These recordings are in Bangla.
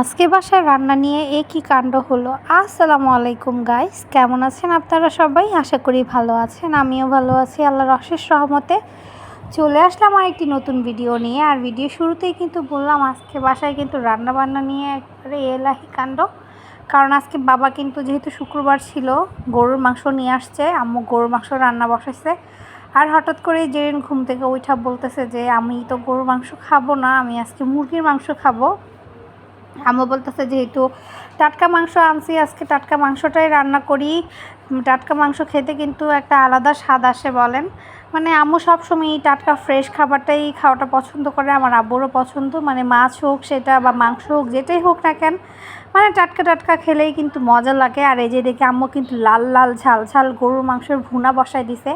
আজকে বাসায় রান্না নিয়ে এ কি কাণ্ড হলো? আসসালামু আলাইকুম গাইস কেমন আছেন আপনারা সবাই? আশা করি ভালো আছেন, আমিও ভালো আছি, আল্লাহর অশেষ সহমতে চলে আসলাম আর একটি নতুন ভিডিও নিয়ে, আর ভিডিও শুরুতেই কিন্তু বললাম আজকে বাসায় কিন্তু রান্না বান্না নিয়ে একবারে এলাহি কাণ্ড। কারণ আজকে বাবা কিন্তু যেহেতু শুক্রবার ছিল, গরুর মাংস নিয়ে আসছে, আম্মু গরুর মাংস রান্না বসাইছে। আর হঠাৎ করে জেরিন ঘুম থেকে ওইটা বলতেছে যে, আমি তো গরুর মাংস খাব না, আমি আজকে মুরগির মাংস খাব। আম্মু বলতেছে যেহেতু টাটকা মাংস আনছি, আজকে টাটকা মাংসটাই রান্না করি। টাটকা মাংস খেতে কিন্তু একটা আলাদা স্বাদ আসে বলেন। মানে আম্মু সবসময় টাটকা ফ্রেশ খাবারটাই খাওয়াটা পছন্দ করে, আমার আব্বুরও পছন্দ। মানে মাছ হোক সেটা বা মাংস হোক, যেটাই হোক না কেন মানে টাটকা টাটকা খেলেই কিন্তু মজা লাগে। আর এই যে দেখে আম্মু কিন্তু লাল লাল ঝাল ঝাল গরুর মাংসের ভুনা বসায় দিছে।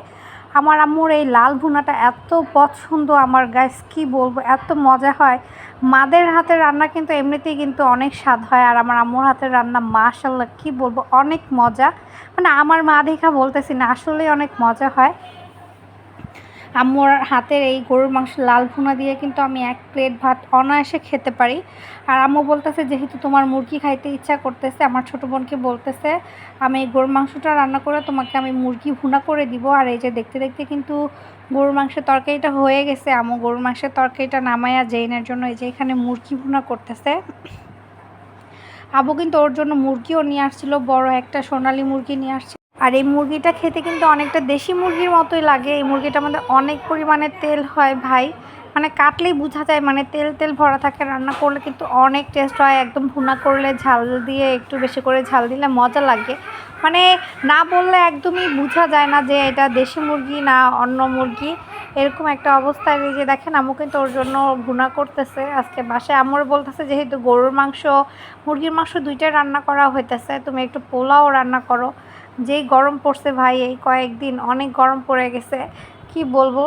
আমার আম্মুর এই লাল ভুনাটা এত পছন্দ আমার গাছ কি বলব, এত মজা হয়। মাদের হাতের রান্না কিন্তু এমনিতেই কিন্তু অনেক স্বাদ হয়, আর আমার আম্মুর হাতের রান্না মাশাল্লাহ কি বলব, অনেক মজা। মানে আমার মা দেখা বলতেছি না, আসলেই অনেক মজা হয়। আম্মুর হাতের এই গরুর মাংস লাল ভুনা দিয়ে কিন্তু আমি এক প্লেট ভাত অনায়াসে খেতে পারি। আর আম্মু বলতেছে, যেহেতু তোমার মুরগি খাইতে ইচ্ছা করতেছে, আমার ছোটো বোনকে বলতেছে, আমি এই গরুর মাংসটা রান্না করে তোমাকে আমি মুরগি ভুনা করে দিব। আর এই যে দেখতে দেখতে কিন্তু গরুর মাংসের তরকারিটা হয়ে গেছে। আম্মু গরুর মাংসের তরকারিটা নামাইয়া জেইনের জন্য এই যে এখানে মুরগি ভুনা করতেছে। আবু কিন্তু ওর জন্য মুরগিও নিয়ে আসছিল, বড় একটা সোনালি মুরগি নিয়ে আসছিল। আর এই মুরগিটা খেতে কিন্তু অনেকটা দেশি মুরগির মতোই লাগে। এই মুরগিটার মধ্যে অনেক পরিমাণে তেল হয় ভাই। মানে কাটলেই বোঝা যায় মানে তেল তেল ভরা থাকে, রান্না করলে কিন্তু অনেক টেস্ট হয়। একদম ভুনা করলে ঝাল দিয়ে একটু বেশি করে ঝাল দিলে মজা লাগে। মানে না বললে একদমই বোঝা যায় না যে এটা দেশি মুরগি না অন্য মুরগি। এরকম একটা অবস্থায় যে দেখেন আমু কিন্তু ওর জন্য ভুনা করতেছে। আজকে বাসায় আমর বলতেছে যেহেতু গরুর মাংস, মুরগির মাংস দুইটাই রান্না করা হইতেছে, তুমি একটু পোলাও রান্না করো। যেই গরম পড়ছে ভাই, এই কয়েকদিন অনেক গরম পড়ে গেছে। কি বলব?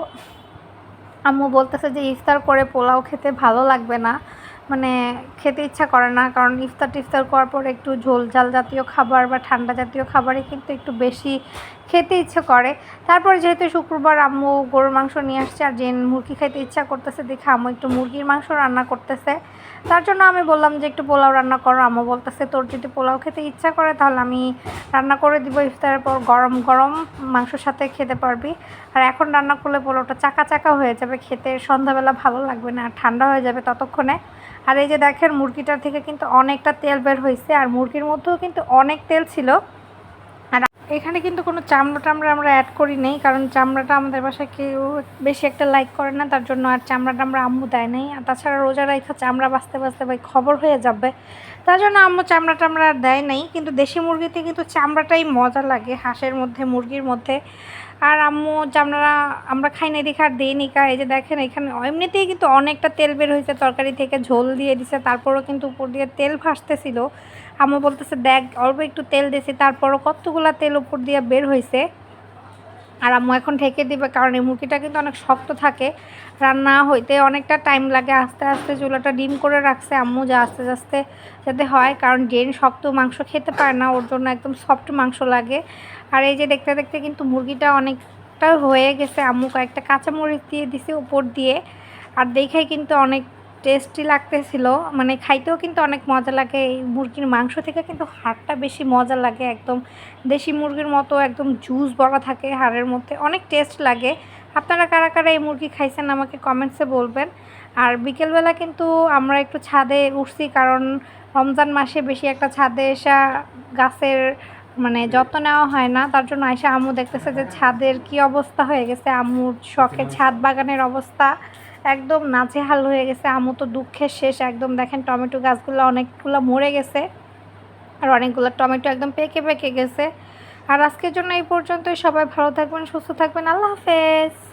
আম্মু বলতেছে যে ইফতার করে পোলাও খেতে ভালো লাগবে না। মানে খেতে ইচ্ছা করে না, কারণ ইফতার টিফতার করার পর একটু ঝোল ঝাল জাতীয় খাবার বা ঠান্ডা জাতীয় খাবারই কিন্তু একটু বেশি খেতে ইচ্ছে করে। তারপরে যেহেতু শুক্রবার আম্মু গরুর মাংস নিয়ে আসছে আর যে মুরগি খাইতে ইচ্ছা করতেছে, দেখে আম্মু একটু মুরগির মাংস রান্না করতেছে। তার জন্য আমি বললাম যে একটু পোলাও রান্না করো। আম্মু বলতেছে, তোর যদি পোলাও খেতে ইচ্ছা করে, তাহলে আমি রান্না করে দিব ইফতারের পর গরম গরম মাংসর সাথে খেতে পারবি। আর এখন রান্না করলে পোলাওটা চাকা চাকা হয়ে যাবে খেতে, সন্ধ্যাবেলা ভালো লাগবে না ঠান্ডা হয়ে যাবে ততক্ষণে। আর এই যে দেখেন, মুরগিটার থেকে কিন্তু অনেকটা তেল বের হয়েছে আর মুরগির মধ্যেও কিন্তু অনেক তেল ছিল। এখানে কিন্তু কোনো চামড়া টামড়া আমরা অ্যাড করি নেই, কারণ চামড়াটা আমাদের বাসায় কেউ বেশি একটা লাইক করে না, তার জন্য আর চামড়া টামড়া আম্মু দেয় নাই। আর তাছাড়া রোজা রাইখা চামড়া বাঁচতে বাঁচতে ভাই খবর হয়ে যাবে। তার জন্য আম্মু চামড়া টামড়া দেয় নাই, কিন্তু দেশি মুরগিতে কিন্তু চামড়াটাই মজা লাগে, হাঁসের মধ্যে, মুরগির মধ্যে। আর আম্মু চামড়া আমরা খাই না দেখে আর দিই কা এই যে দেখেন এখানে এমনিতেই কিন্তু অনেকটা তেল বের হয়েছে, তরকারি থেকে ঝোল দিয়ে দিছে, তারপরও কিন্তু উপর দিয়ে তেল ভাসতেছিল। আম্মু বলতেছে, দেখ, অল্প একটু তেল দিয়েছি তারপরও কতগুলা তেল উপর দিয়ে বের হয়েছে? আর আম্মু এখন ঢেকে দিবে, কারণ এই মুরগিটা কিন্তু অনেক শক্ত থাকে। রান্না হইতে অনেকটা টাইম লাগে, আস্তে আস্তে চুলাটা ডিম করে রাখছে। আম্মু যা আস্তে আস্তে যাতে হয়, কারণ ড্রেন শক্ত মাংস খেতে পারে না, ওর জন্য একদম সফট মাংস লাগে। আর এই যে দেখতে দেখতে কিন্তু মুরগিটা অনেকটা হয়ে গেছে। আম্মু কয়েকটা কাঁচামরিচ দিয়ে দিছে উপর দিয়ে। আর দেখে কিন্তু অনেক টেস্টি লাগতেছিল। মানে খাইতেও কিন্তু অনেক মজা লাগে। এই মুরগির মাংস থেকে কিন্তু হাড়টা বেশি মজা লাগে একদম। দেশি মুরগির মতো একদম জুস বড়া থাকে হাড়ের মধ্যে। অনেক টেস্ট লাগে। আপনারা কারা কারা এই মুরগি খাইছেন আমাকে কমেন্টসে বলবেন। আর বিকেলবেলা কিন্তু আমরা একটু ছাদে উঠছি কারণ রমজান মাসে বেশি একটা ছাদে এসা গাছের মানে যত্ন নেওয়া হয় না। তার জন্য আয়সা আম্মু দেখতেছে যে ছাদের কি অবস্থা হয়ে গেছে। আম্মুর শখে ছাদ বাগানের অবস্থা। একদম নাজেহাল হয়ে গেছে। আমু তো দুঃখের শেষ। একদম দেখেন টমেটো গাছগুলো অনেকগুলো মরে গেছে। আর অনেকগুলো টমেটো একদম পেকে পেকে গেছে। আর আজকের জন্য এই পর্যন্তই। সবাই ভালো থাকবেন, সুস্থ থাকবেন। আল্লাহ হাফেজ।